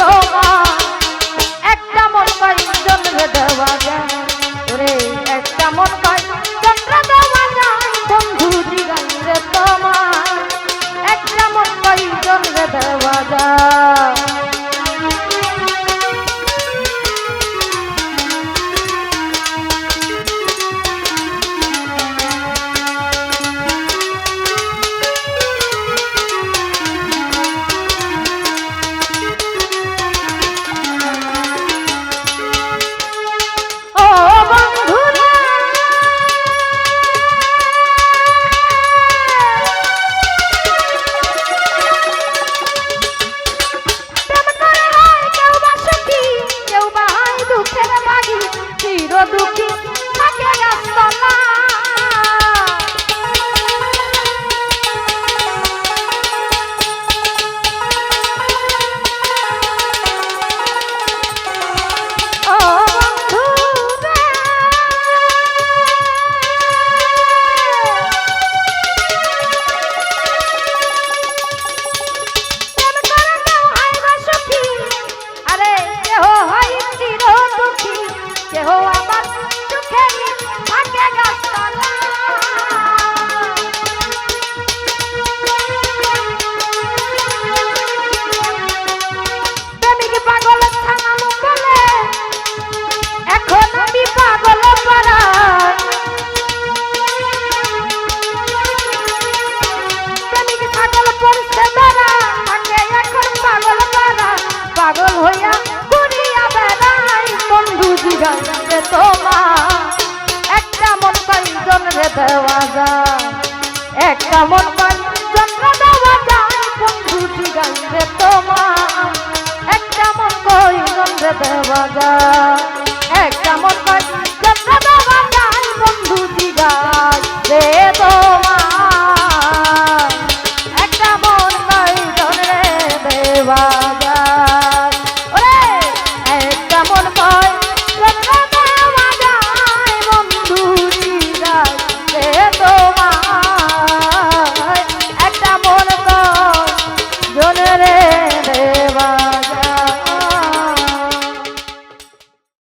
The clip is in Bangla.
corazón. do দেওয়া যায় একটা মন